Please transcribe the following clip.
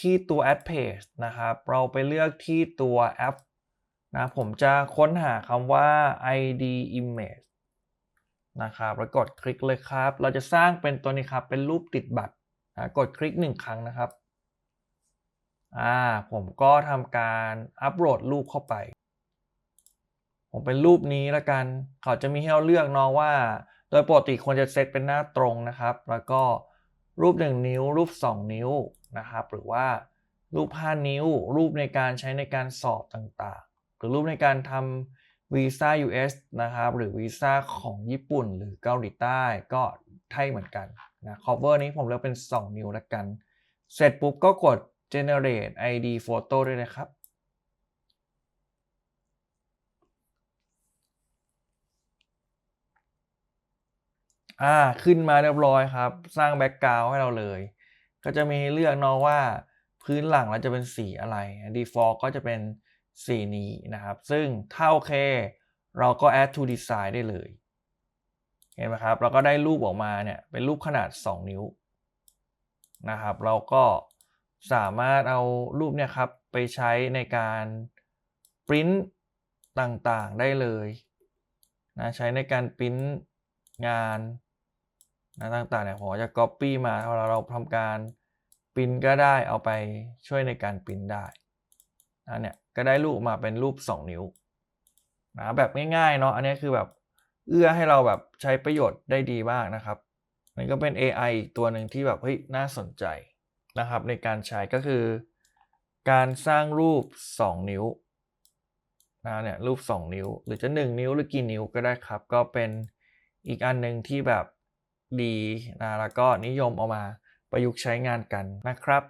ที่ตัว add page นะครับ เราไปเลือกที่ตัวแอปนะผมจะค้นหาคำว่า id image นะครับแล้วกดคลิกเลยครับ เราจะสร้างเป็นตัวนี้ครับ เป็นรูปติดบัตรนะกดคลิกหนึ่งครั้งนะครับอ่าผมก็ทำการอัปโหลดรูปเข้าไป ผมเป็นรูปนี้ละกัน เขาจะมีให้เราเลือกเนาะว่า โดยปกติควรจะเซตเป็นหน้าตรงนะครับ แล้วก็รูป 1 นิ้ว รูป 2 นิ้ว นะครับ หรือว่ารูป 5 นิ้ว รูปในการใช้ในการสอบต่างๆ หรือรูปในการทำวีซ่า US นะครับ หรือวีซ่าของญี่ปุ่น หรือเกาหลีใต้ก็ไทยเหมือนกันนะ cover นี้ผมเลือกเป็น 2 นิ้วละกัน เสร็จปุ๊บก็กด generate ID photo ด้วยนะครับอ่าขึ้นมาเรียบร้อยครับ สร้างแบ็กกราวให้เราเลย ก็จะมีเลือกเนาะว่าพื้นหลังเราจะเป็นสีอะไร default ก็จะเป็นสีนี้นะครับ ซึ่งถ้าโอเค เราก็ add to design ได้เลย เห็นไหมครับ เราก็ได้รูปออกมาเนี่ยเป็นรูปขนาด 2 นิ้วนะครับ เราก็สามารถเอารูปเนี่ยครับไปใช้ในการปริ้นต่างๆได้เลยนะใช้ในการปริ้นงาน นะต่างๆเนี่ยผมจะ copy มาเวลาเราทำการปริ้นก็ได้เอาไปช่วยในการปริ้นได้นะเนี่ยก็ได้รูปมาเป็นรูป 2 นิ้วนะแบบง่ายๆเนาะอันนี้คือแบบเอื้อให้เราแบบใช้ประโยชน์ได้ดีมากนะครับนี่ก็เป็น AI อีกตัวหนึ่งที่แบบเฮ้ยน่าสนใจนะครับในการใช้ก็คือ การสร้างรูป 2 นิ้วนะเนี่ยรูป 2 นิ้ว หรือจะ 1 นิ้วหรือกี่นิ้วก็ได้ครับ ก็เป็นอีกอันหนึ่งที่แบบ ดีนะแล้วก็นิยมเอามาประยุกต์ใช้งานกันนะครับ